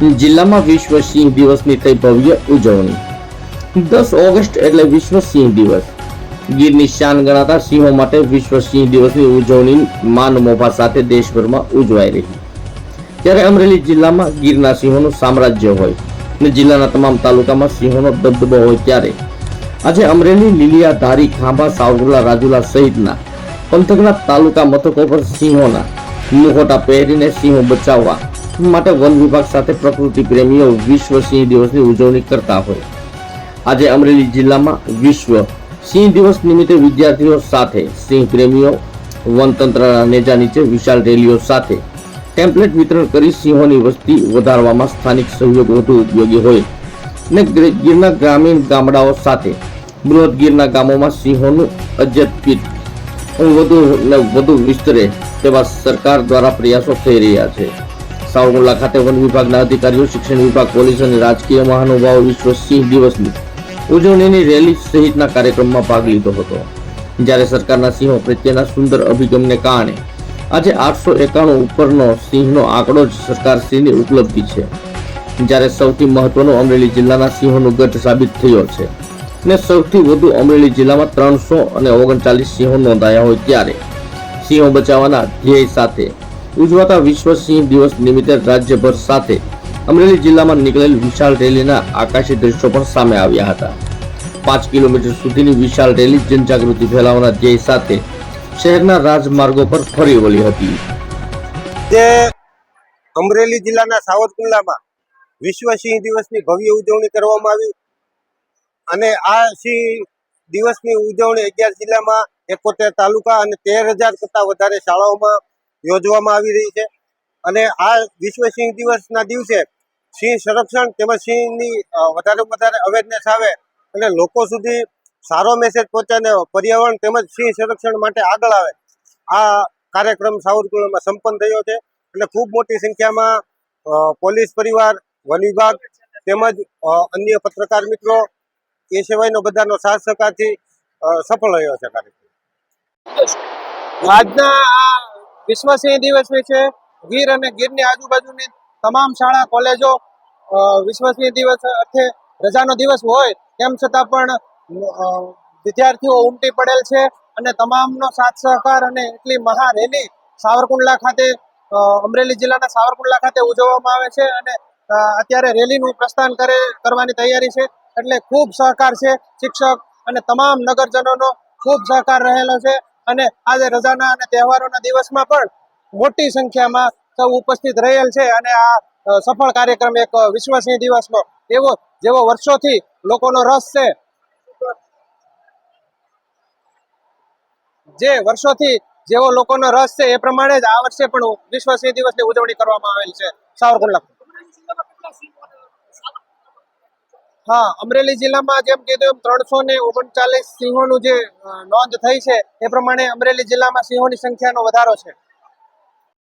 જિલ્લામાં વિશ્વ સિંહ દિવસની થઈ ભવ્ય ઉજવણી. દસ ઓગસ્ટ એટલે વિશ્વ સિંહ દિવસ. ગીરની શાન ગણાતા સિંહો માટે વિશ્વ સિંહ દિવસની ઉજવણી માન મોભા સાથે દેશભરમાં ઉજવાઈ રહી. ત્યારે અમરેલી જિલ્લામાં ગીરના સિંહોનું સામ્રાજ્ય હોય અને જિલ્લાના તમામ તાલુકામાં સિંહોનો દબદબો હોય ત્યારે આજે અમરેલી લીલિયા ધારી ખાંભા, સાવરકુંડલા, રાજુલા સહિતના પંથકના તાલુકા મથકો પર સિંહોના મુખોટા પહેરીને સિંહો બચાવવા માટે વન વિભાગ સાથે પ્રકૃતિ પ્રેમીઓ વિશ્વ સિંહ દિવસની ઉજવણી કરતા હોય. આજે અમરેલી જિલ્લામાં વિશ્વ સિંહ દિવસ નિમિત્તે વિદ્યાર્થીઓ સાથે સિંહ પ્રેમીઓ, વનતંત્રના નેજા નીચે વિશાળ રેલીઓ સાથે ટેમ્પલેટ વિતરણ કરી સિંહોની વસ્તી વધારવામાં સ્થાનિક સહયોગ વધુ ઉપયોગી હોય ગિર- ગીરના ગ્રામીણ ગામડાઓ સાથે બૃહદ ગીરના ગામોમાં સિંહોનું અજતપીઠ વધુ ને વધુ વિસ્તરે તેવા સરકાર દ્વારા પ્રયાસો થઈ રહ્યા છે. સાવરકુંડલા ખાતે વન વિભાગના અધિકારીઓ, શિક્ષણ વિભાગ, પોલીસ અને રાજકીય મહાનુભાવો વિશ્વ સિંહ દિવસની ઉજવણીની રેલી સહિતના કાર્યક્રમમાં ભાગ લીધો હતો. જ્યારે સરકારના સિંહો પ્રત્યેના સુંદર અભિગમને કારણે આજે આઠસો એકાણું ઉપરનો સિંહનો આંકડો જ સરકાર સિંહની ઉપલબ્ધિ છે. જ્યારે સૌથી મહત્વનું અમરેલી જિલ્લાના સિંહોનું ગઢ સાબિત થયો છે ને સૌથી વધુ અમરેલી જિલ્લામાં ત્રણસો અને ઓગણચાલીસ સિંહો નોંધાયા હોય ત્યારે સિંહો બચાવવાના ધ્યેય સાથે ઉજવાતા વિશ્વ સિંહ દિવસ નિમિત્તે રાજ્યભર સાથે અમરેલી જિલ્લામાં નીકળેલ વિશાળ રેલીના આકાશી દ્રશ્યો પણ સામે આવ્યા હતા. પાંચ કિલોમીટર સુધીની વિશાળ રેલી જનજાગૃતિ ફેલાવવાના ધ્યેય સાથે શહેરના રાજમાર્ગો પર ફરી વળી હતી. જે અમરેલી જિલ્લાના સાવરકુંડલામાં વિશ્વ સિંહ દિવસની ભવ્ય ઉજવણી કરવામાં આવી અને આ સિંહ દિવસની ઉજવણી અગિયાર જિલ્લામાં એકોતેર તાલુકા અને તેર હજાર કરતાં વધારે શાળાઓમાં યોજવામાં આવી રહી છે. અને આ વિશ્વ સિંહ દિવસના દિવસે સિંહ સંરક્ષણ તેમજ સિંહની વધારે વધારે અવેરનેસ આવે અને લોકો સુધી સારો મેસેજ પહોંચાને પર્યાવરણ તેમજ સિંહ સંરક્ષણ માટે આગળ આવે. આ કાર્યક્રમ સાવરકુંડલામાં સંપન્ન થયો છે અને ખૂબ મોટી સંખ્યામાં પોલીસ પરિવાર, વન વિભાગ તેમજ અન્ય પત્રકાર મિત્રો એ સિવાયનો બધાનો સાથ સહકારથી સફળ રહ્યો છે કાર્યક્રમ. આજના વિશ્વ દિવસ વિશે ગીર અને ગીરની આજુબાજુની તમામ શાળા, કોલેજો વિશ્વ સિંહ દિવસ અર્થે રજાનો દિવસ હોય, તેમ છતાં પણ વિદ્યાર્થીઓ ઉમટી પડેલ છે અને તમામનો સાથ સહકાર અને એટલી મહા રેલી સાવરકુંડલા ખાતે અમરેલી જિલ્લાના સાવરકુંડલા ખાતે ઉજવવામાં આવે છે અને અત્યારે રેલીનું પ્રસ્થાન કરે, કરવાની તૈયારી છે. એટલે ખૂબ સહકાર છે શિક્ષક અને તમામ નગરજનોનો ખૂબ સહકાર રહેલો છે. અને આજે રજાના અને તહેવારોના દિવસમાં પણ મોટી સંખ્યામાં સૌ ઉપસ્થિત રહેલ છે અને આ સફળ કાર્યક્રમ એક વિશ્વસનીય દિવસનો, એવો, જેવો વર્ષોથી લોકોનો રસ છે. જે વર્ષોથી જેવો લોકોનો રસ છે એ પ્રમાણે જ આ વર્ષે પણ વિશ્વ સિંહ દિવસની ઉજવણી કરવામાં આવેલ છે. સાવરકુંડલા. હા, અમરેલી જિલ્લામાં જેમ કીધું એમ ત્રણસો ને ઓગણચાલીસ સિંહોનું જે નોંધ થઈ છે, એ પ્રમાણે અમરેલી જિલ્લામાં સિંહોની સંખ્યાનો વધારો છે.